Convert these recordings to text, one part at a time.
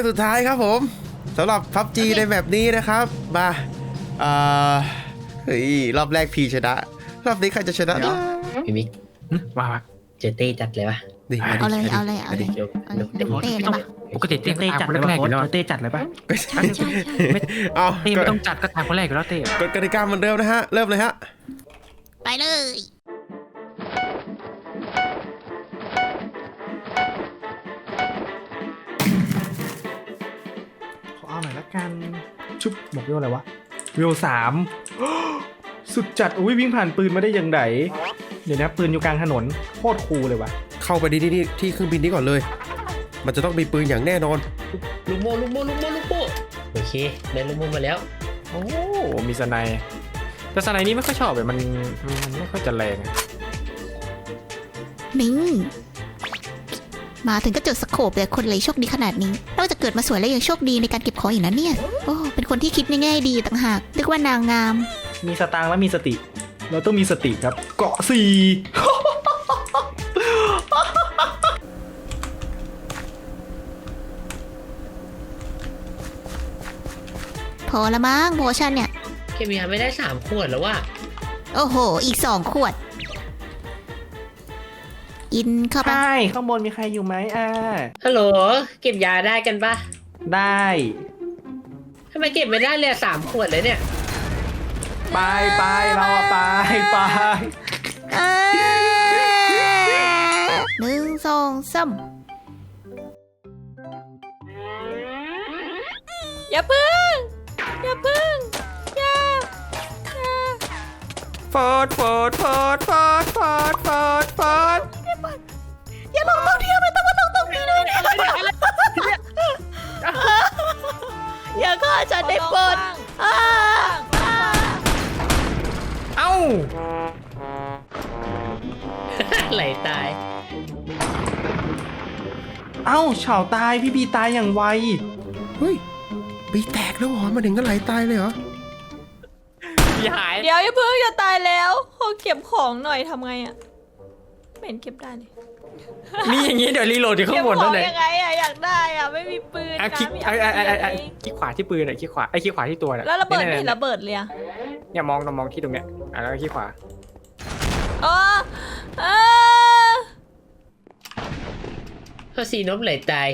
มสุดท้ายครับผมสำหรับพับจีในแบบนี้นะครับมาเอ่อเฮ้ยรอบแรกพีชนะ รอบนี้ใครจะชนะนะพี่มิกว่าว่าเจอเต้จัดเลยปะนี่มาดิเอาเลยมาดิเอาเลยเอาเลยเดี๋ยวเอาเลยเดี๋ยวเต้เลยปะปกติเต้เต้ตามจัดคนเลยแรปะกๆอยู่แล้วเต้จัดเลยปะไม่ใช่ใช่ใช่เอาเต้ไม่ต้องจัดก็ตามคนแรกอยู่แล้วเต้กฎกติกาเหมือนเดิมนะฮะ เริ่มเลยฮะ ไปเลย อเอาหน่อยละกันชุบบอกวิวอะไรวะวิวสามสุดจัดอุ้ยวิ่งผ่านปืนมาได้ยังไงเดี๋ยวนะปืนอยู่กลางถนนโคตรคูลเลยวะเข้าไปที่ที่ที่เครื่องบินนี้ก่อนเลย มันจะต้องมีปืนอย่างแน่นอนลูกโม่ลูกโม่ลูกโม่ลูกโม่โอเคได้ลูกโม่มาแล้วโอ้มีสไนด์แต่สไนด์นี้ไม่ค่อยชอบเลยมันมันไม่ค่อยจะแรงอะมิง มาถึงก็จุดสโคปเลยคนเลยโชคดีขนาดนี้ นอกจากเกิดมาสวยแล้วยังโชคดีในการเก็บของอีกนะเนี่ย โอ้ เป็นคนที่คิดในแง่ดีต่างหากเรียกว่านางงาม มีสตางค์และมีสติ เราต้องมีสติครับ เกาะสี่ พอละมั้งโพชั่นเนี่ย เคมีไม่ได้สามขวดแล้วว่า โอ้โห อีกสองขวด กินเข้าไปใช่ข้างบนมีใครอยู่ไหมอ่าฮัลโหลเก็บยาได้กันปะได้ทำไมเก็บไม่ได้เลยอะสามขวดเลยเนี่ย ไปไปเราอะไปไปอ่าหนึ่งสองสามอย่าพึ่ง อย่าพึ่ง อย่าฟอดฟอดฟอดฟอดฟอดฟอดฟอดอย่า ลงตรงนี้ไม่ต้องมาลงตรงนี้ด้วยนะอย่าฆ่าฉันได้โปรดอ่าเอ้า ไหลตาย เอ้าเฉาตายพี่บีตายอย่างไว เฮ้ยปีแตกแล้วเหรอมาถึงกันไหลตายเลยเหรอ พี่หาย เดี๋ยวอย่าพึ่งจะตายแล้วขอเก็บของหน่อยทำไงอะไม่เห็นเก็บได้เลย มีอย่างงี้เดี๋ยวรีโหลดที่ข้าเก็งบบนขนั่องนเลยยังไงอะอยากได้อะไม่มีปืนอะนะคลิกมีไอ้ไอ้ไอ้ไอ้ไอ้เองคลิกขวาที่ปืนอะคลิกขวาไอ้คลิกขวาที่ตัวน่ะแล้วระเบิดไม่นี่เห็นๆระเบิดเลยอะๆเนี่ยมองมองที่ตรงเนี้ยอะแล้วก็คลิกขวาอ๋ออ่าพอสีนบไหลตาย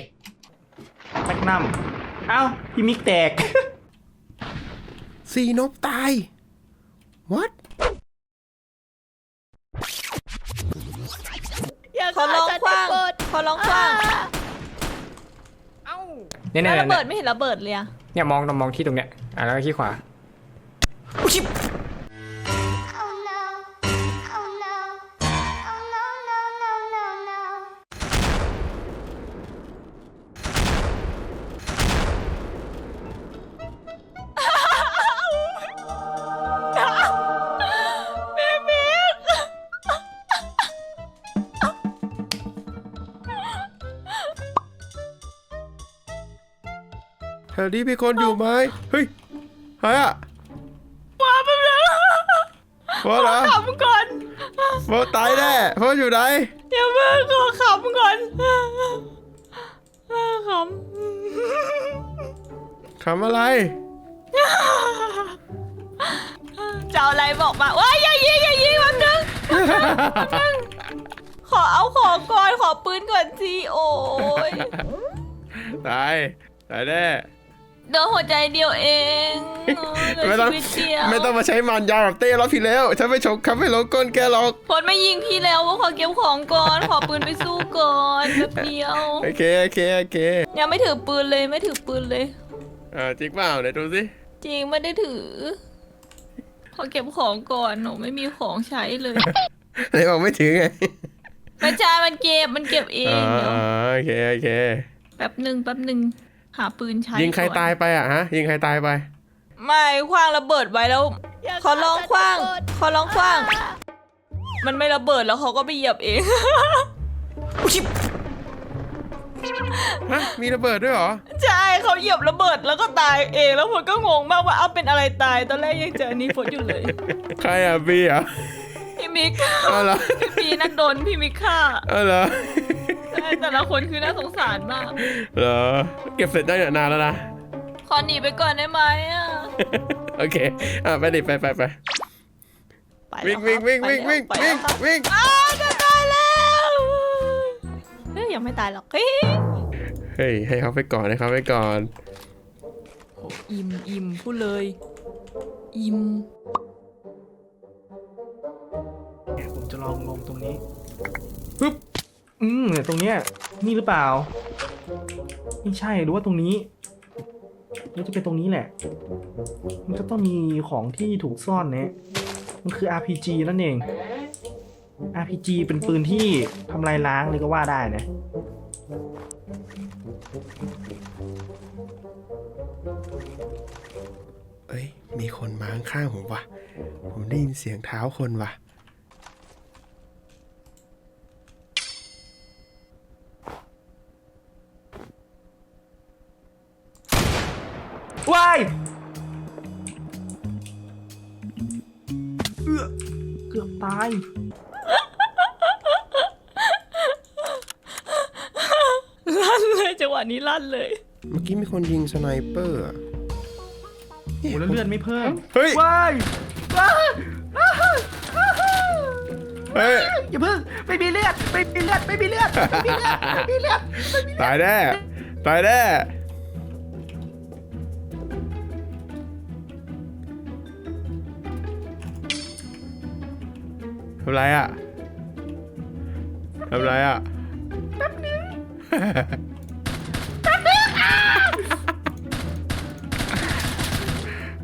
แมกนัมเอ้าพี่มิกแตกซีนบตาย what ขอลองคว้างเนี่ยแล้เนี่วยระเบิเนี่ดยไม่เห็นระเบิดเลยอะเนี่ยมองมองที่ตรงเนี้ยอะแล้วก็คลิกขวา Oh วนี้มีคนอยู่ไหมเฮ้ยใครอะว้าไปแล้วว้าเหรอขำก่อนว้าตายแน่เพราะอยู่ไหนเดี๋ยวเพิ่งขอขำก่อนขขำอะไรำจะเอาอะไรบอกมาว้ายอย่ายิงอย่ายิงแป๊บนึงแป๊บนึงขอเอาของก่อนขอปืนก่อนสิโอ้ยตายตายแน่ เดินหัวใจเดียวเองโอ้ยเหลืไม่อต้องชีวิตเดียวไม่ต้องมาใช้มันยาวแบบเต้แล้วพี่แล้วฉันไม่ชกคับไม่ลงก้นแกหรอกพลไม่ยิงพี่แล้วว่าขอเก็บของก่อน ขอปืนไปสู้ก่อนแป๊บเดียวโอเคโอเคโอเคยังไม่ถือปืนเลยไม่ถือปืนเลย เออจริงเปล่าไหนดูสิจริงไม่ได้ถือ ขอเก็บของก่อนหนูไม่มีของใช้เลยไหนบอกไม่ถือไงไม่ใช่มันเก็บมันเก็บเออ๋องเดี๋ยวโอเคโอเคแป๊บหนึ่งแป๊บหนึ่ง หาปืนใช้ยิงใครก่อนตายไปอะฮะ ยิงใครตายไป ไม่คว้างระเบิดไว้แล้ว ขอลองคว้าง ขอลองคว้าง มันไม่ระเบิดแล้วเขาก็ไปเหยียบเองฮะมีระเบิดด้วยเหรอ ใช่เขาเหยียบระเบิดแล้วก็ตายเองแล้วผมก็งงมากว่าเอาเป็นอะไรตาย ตอนแรกยังเจออันนี้ฝนอยู่เลย ใครอะบีเหรอะพี่มิกเอาเหรอพี่ปีนั่นโดนพี่มิกฆ่าเอาเหรอ แต่ละคนคือน่าสงสารมาก เหรอเก็บเสร็จได้นานแล้วนะ ขอหนีไปก่อนได้ไหมอะโอเค อะไปดิไปไปไปไปวิ่งแล้วิ่งครับวิ่งวิ่งไปวิ่งแล้ครับวิ่งอ้าวจะตายแล้วเฮ้ยยังไม่ตายหรอกเฮ้ยเฮ้ยให้เขาไปก่อนให้เขาไปก่อนอิ่มอิ่มพูดเลย อิ่มเนี่ยผมจะลองลงตรงนี้ปึ๊บ อืมเนี่ยตรงเนี้ย นี่หรือเปล่า ไม่ใช่หรือว่าตรงนี้น่าจะเป็นตรงนี้แหละ มันก็ต้องมีของที่ถูกซ่อนเนี่ย มันคือ RPG นั่นเอง RPG เป็นปืนที่ทำลายล้างเลยก็ว่าได้นะเอ้ย มีคนมาข้างๆผมว่ะ ผมได้ยินเสียงเท้าคนว่ะ ว้ายเอื้อเกือบตาย ลั่นเลยจังหวะนี้ลั่นเลย เมื่อกี้มีคนยิงสไนเปอร์อะโอ้แล้วเลือดไม่เพิ่มเฮ้ย ว้ายว้ายเฮ้ย อย่าเพิ่งไม่มีเลือดไม่มีเลือดไม่มีเลือดไม่มีเลือดไม่มีเลือดตายแน่ ตายแน่ ทำไรอะทำไรอะแป๊บนึง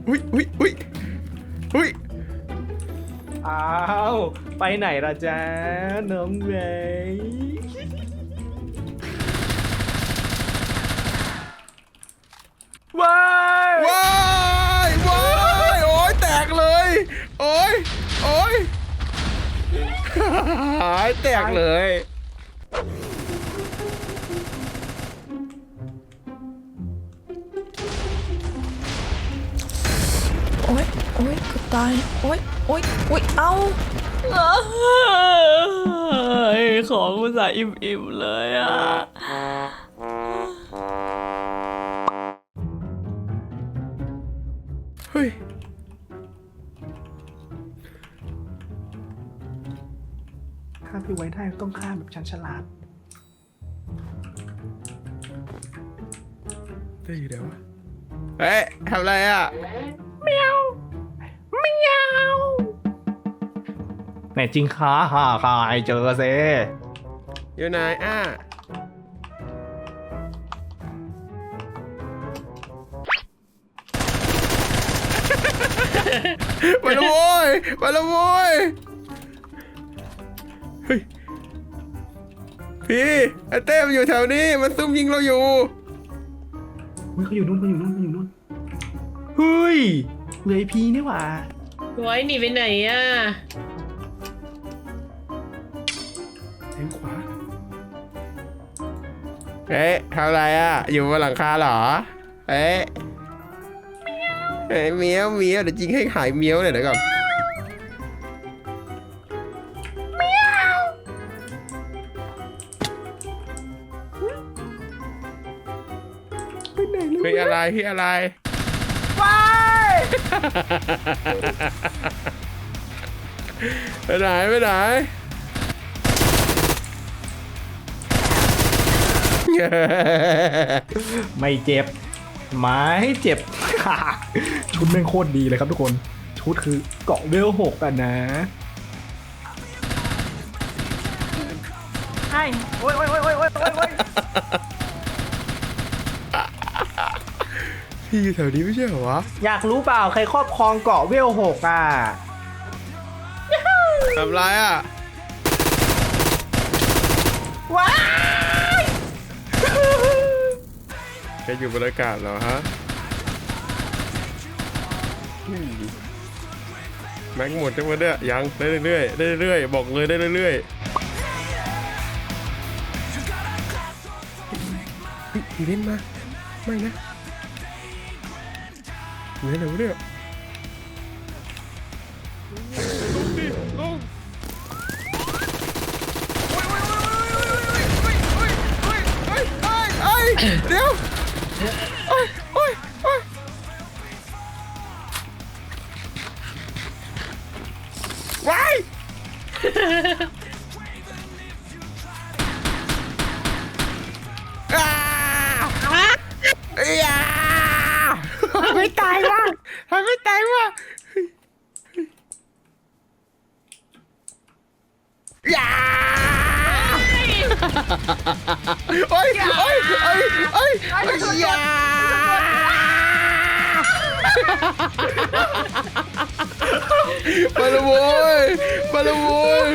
อุ้ยอุ้ยอุ้ยอุ้ยอ้าว ไปไหนล่ะจ๊ะน้องเวย์ายแตกเลย โอ๊ย โอ๊ยเกือบตาย โอ๊ย โอ๊ย โอ๊ย เอาเอ้ยของอุตส่าห์อิ่มๆเลยอะ ฆ่าพี่ไว้ได้ต้องฆ่าแบบชันฉลาด ได้อยู่เดี๋ยววะเฮ้ยทำอะไรอะไหนจริงคะฮ่าคายเจอเซอยู่ไหนอะไปและโว้ยไปและโว้ย พี่ไอเต้มนอยู่แถวนี้ มันซุ่มยิงเราอยู่เฮ้ยเขาอยู่นู่นเขาอยู่นู่นเขาอยู่นู่นเฮ้ยเหลือไอพีนี่หว่าไว้หนีไปไหนอะแทงขวาเอ๊ะทำอะไรอะ อยู่บนหลังคาเหรอเอ๊ะเอ้ยเมียวเมียวเดี๋ยวจริงให้หายเมียวหน่อยเดี๋ยวก่อน อะไรเฮ้ยอะไรไปไหนไปไหนไม่เจ็บไม่เจ็บชุดแม่งโคตรดีเลยครับทุกคน ชุดคือเกาะเวลหกอะนะใช่โอ้ยโอ้ยโอ้ยโอ้ยโอ้ยโอ้ย พี่อยู่แถวนี้ไม่ใช่เหรอวะ อยากรู้เปล่าใครครอบครองเกาะเวลหกอะ ทำไรอะ ว้ายแค่อยู่บนอากาศเหรอฮะอืมแม็กหมดจังวะเนี่ยยังได้เรื่อยๆได้เรื่อยๆบอกเลยได้เรื่อยๆเฮ้ยอีเวนต์มา ไม่นะ อยู่ไหนไหนวะเนี่ยลงดิลงเดี๋ยวโอ้ยโอ้ยโอ้ยว้ายะทำไม่ตายวะอย่าโอ้ยโอ้ยโอ้ยโอ้ยอย่ามาและโว้ยมาและโว้ย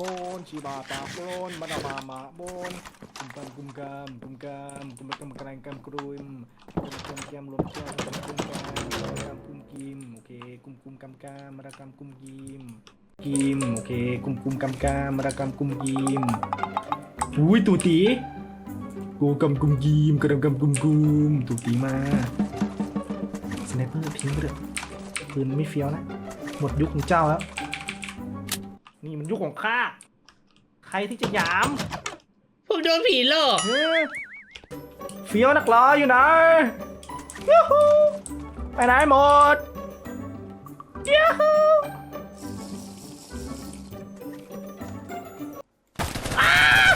โนชีบาตาโฟนมาดามามาโบนกุมกำกุมกำกุมกำกุมกำกระไรกำกรุมกุมกำแกมลมแก้มกุมกุมกำกุมกำกุมกิมโอเคกุมกุมกำกำมาดากำกุมกิมกิมโอเคกุมกุมกำกำมาดากำกุมกิมอุ้ยตูตีกูกำกุมกิมกระดำกำกุมกุมตูตีมาสไนเปอร์ทิ้งเลยปืนไม่เฟี้ยวนะหมดยุคของเจ้าแล้ว นี่มันยุคของข้า ใครที่จะหยามผมโดนผีหลอกเฮ้ยเฟี้ยวนักล้ออยู่ไหนยูฮูไปไหนหมดยูฮูอ้าว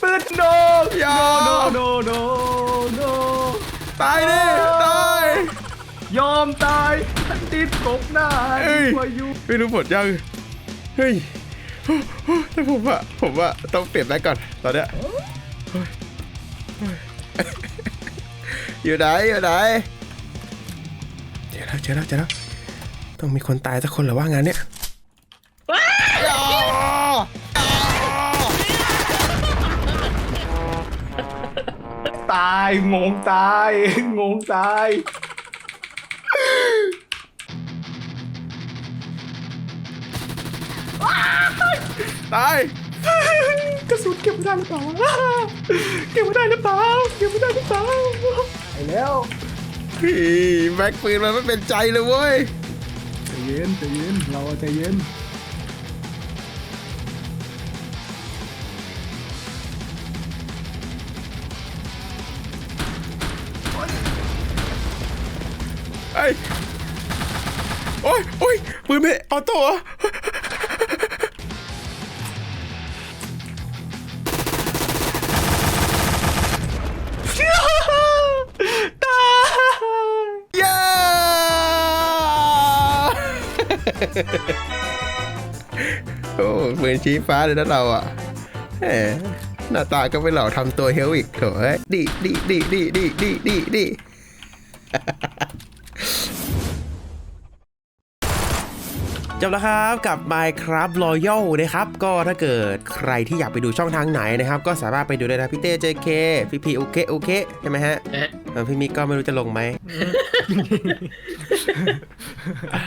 ปืนโดนอย่าโดโดโดโดตายดิตาย ยอมตายฉัน ติดกบหน้าเอ้ยดีกว่าอยู่ไม่รู้ผลยัง เฮ้ยแต่ผมว่าผมว่าต้องเปลี่ยนแบ็กก่อนตอนเนี้ยเฮ้ยเฮ้ยอยู่ไหนอยู่ไหนเจอแล้วเจอแล้วเจอแล้วต้องมีคนตายสักคนเหรือว่างานเนี้ยอย่าตายงงตายงงตาย ตายกระสุนเก็บไม่ได้หรือเปล่าวะเก็บไม่ได้หรือเปล่า เก็บไม่ได้หรือเปล่าไปแล้วพี่แม็กปืนมันไม่เป็นใจเลยเว้ยใจเย็นใจเย็นเราใจเย็นไอ้ยโอ้ยโอ้ยปืนไม่ออโต้เหรอต โอ้เหมือนชี้ฟ้าเลยนะเราอะหน้าตาก็ไม่หล่อทำตัวเฮลอีกโถเอ้ยดีดีดีดีดีดีดี จบแล้วครับกับ Minecraft Royal นะครับก็ถ้าเกิดใครที่อยากไปดูช่องทางไหนนะครับก็สามารถไปดูได้นะพี่เต้ JK พี่พีโอเคโอเคใช่ไหมฮะนะฮะเออพี่มิกก็ไม่รู้จะลงไหม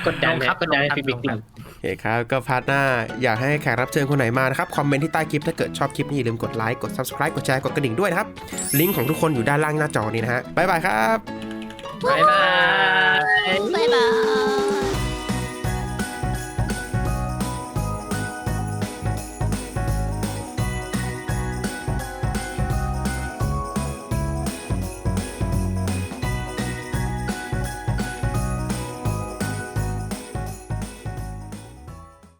กดดันลงคครัรับบกดดันให้พี่บิ๊กลงครับ โอเคครับก็พาร์ทหน้าอยากให้แขกรับเชิญคนไหนมานะครับคอมเมนต์ที่ใต้คลิปถ้าเกิดชอบคลิปนี้อย่าลืมกดไลค์กด subscribe กดแชร์กดกระดิ่งด้วยนะครับลิงก์ของทุกคนอยู่ด้านล่างหน้าจอนี้นะฮะบ๊ายบายครับ บ๊ายบายบ๊ายบาย